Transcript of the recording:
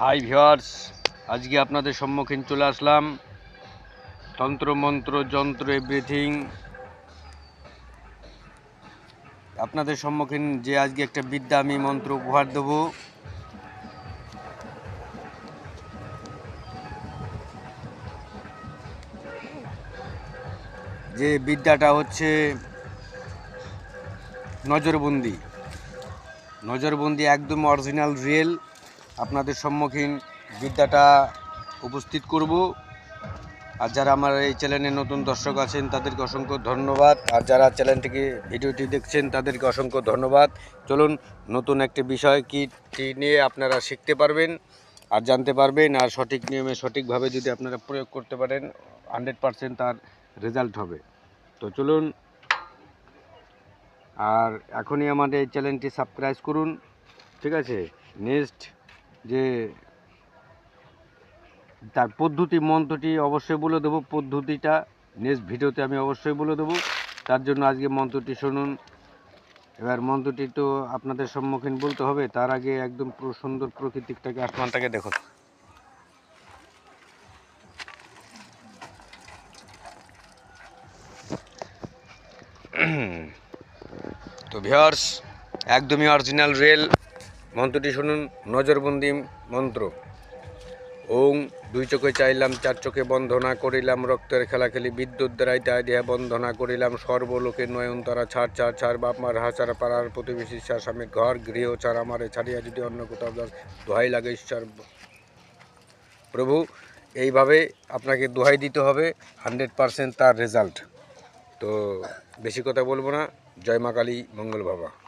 High viewers আজকে আপনাদের সম্মুখীন চলে আসলাম তন্ত্র, মন্ত্র, যন্ত্র এভরিথিং আপনাদের সম্মুখীন যে আজকে একটা বিদ্যা, আমি মন্ত্র উপহার দেবো। যে বিদ্যাটা হচ্ছে নজরবন্দি। নজরবন্দি একদম অরিজিনাল রিয়েল আপনাদের সম্মুখীন বিদ্যাটা উপস্থিত করব। আর যারা আমার এই চ্যানেলে নতুন দর্শক আছেন, তাদেরকে অসংখ্য ধন্যবাদ। আর যারা চ্যানেলটিকে, ভিডিওটি দেখছেন, তাদেরকে অসংখ্য ধন্যবাদ। চলুন, নতুন একটি বিষয় কি কি নিয়ে আপনারা শিখতে পারবেন আর জানতে পারবেন, আর সঠিক নিয়মে সঠিকভাবে যদি আপনারা প্রয়োগ করতে পারেন হান্ড্রেড পারসেন্ট তার রেজাল্ট হবে। তো চলুন, আর এখনই আমাদের এই চ্যানেলটি সাবস্ক্রাইব করুন, ঠিক আছে? নেক্সট যে তার পদ্ধতি, মন্ত্রটি অবশ্যই বলে দেবো। পদ্ধতিটা নেক্সট ভিডিওতে আমি অবশ্যই বলে দেবো। তার জন্য আজকে মন্ত্রটি শুনুন। এবার মন্ত্রটি তো আপনাদের সম্মুখীন বলতে হবে। তার আগে একদম সুন্দর প্রকৃতিকটাকে আসমানটাকে দেখো তো ভিওর্স একদমই অরিজিনাল রেল মন্ত্রটি শুনুন, নজরবন্দি মন্ত্র। ওং, দুই চোখে চাইলাম, চার চোখে বন্ধনা করিলাম, রক্তের খেলাখেলি, বিদ্যুৎ দ্বারাই তাই দেহা বন্ধনা করিলাম, সর্বলোকে নয়ন তারা ছাড় ছাড় ছাড়, বাপ মার হাসার পাড়ার প্রতিবেশী চার স্বামী ঘর, গৃহ ছাড়, আমারে ছাড়িয়া যদি অন্য কোথাও যাস, দোহাই লাগে ঈশ্বর। প্রভু, এইভাবে আপনাকে দোহাই দিতে হবে, হান্ড্রেড পারসেন্ট তার রেজাল্ট। তো বেশি কথা বলব না, জয় মা কালী, মঙ্গল বাবা।